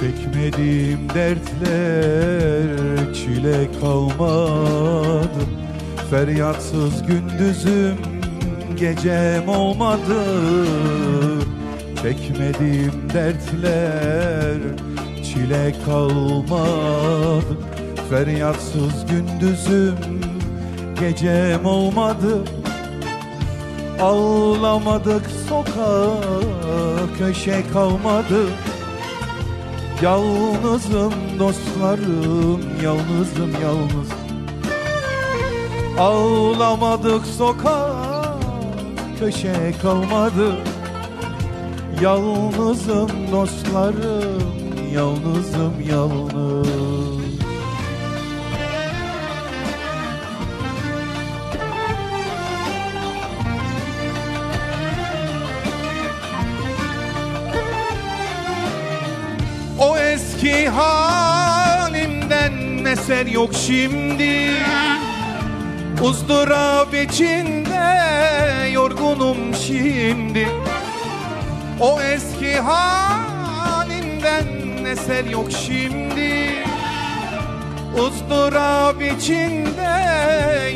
Çekmediğim dertler çile kalmadı. Feryatsız gündüzüm gecem olmadı. Çekmediğim dertler çile kalmadı. Feryatsız gündüzüm gecem olmadı. Ağlamadık sokak köşe kalmadı Yalnızım dostlarım yalnızım yalnız. Ağlamadık sokak köşe kalmadı. Yalnızım dostlarım yalnızım yalnız eski halimden eser yok şimdi. Uzdurap içinde yorgunum şimdi. O eski halimden eser yok şimdi. Uzdurap içinde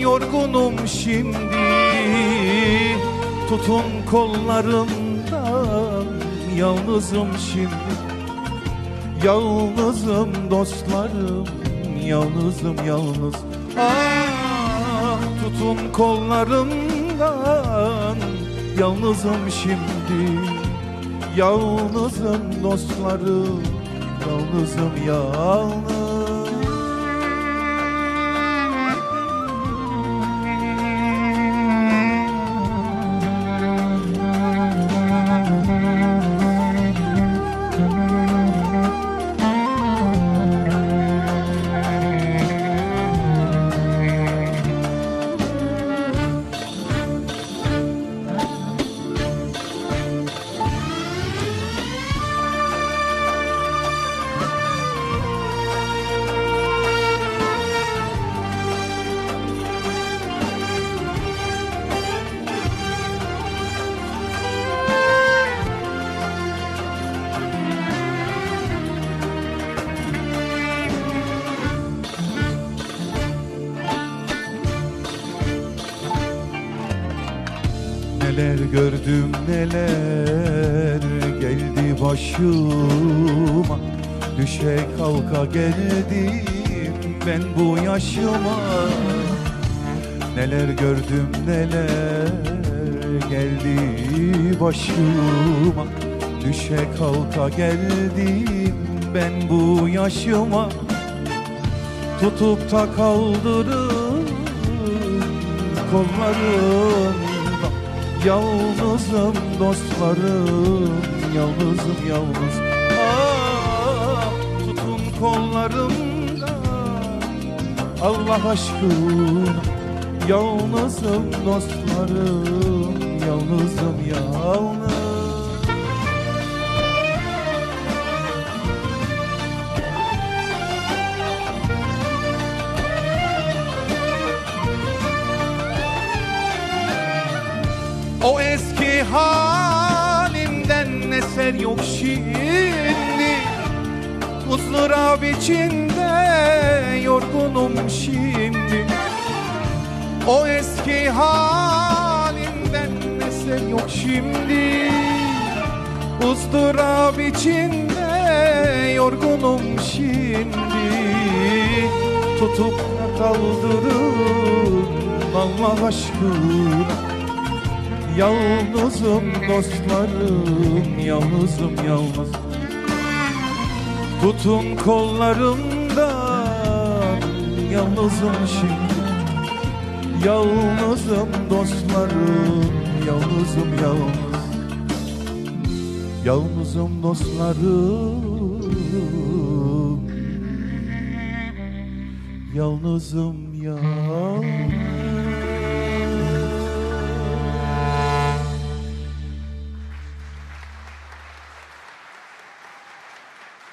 yorgunum şimdi. Tutun kollarımdan yalnızım şimdi Yalnızım dostlarım Yalnızım yalnız. Ah tutun kollarımdan. Yalnızım şimdi. Yalnızım dostlarım Yalnızım yalnız Neler gördüm neler geldi başıma. Düşe kalka geldim ben bu yaşıma. Neler gördüm neler geldi başıma. Düşe kalka geldim ben bu yaşıma. Tutup da kaldırın kollarında Yalnızım dostlarım Yalnızım yalnız. Ah, Tutun kollarımda Allah aşkına Yalnızım dostlarım Yalnızım yalnız eser yok şimdi. Muzdurap içinde yorgunum şimdi. O eski halimden eser yok şimdi. Uzdurap içinde yorgunum şimdi. Tutup kaldırın Allah aşkına Yalnızım dostlarım, yalnızım yalnız. Tutun kollarımdan, yalnızım şimdi. Yalnızım dostlarım, yalnızım yalnız. Yalnızım dostlarım Yalnızım yalnız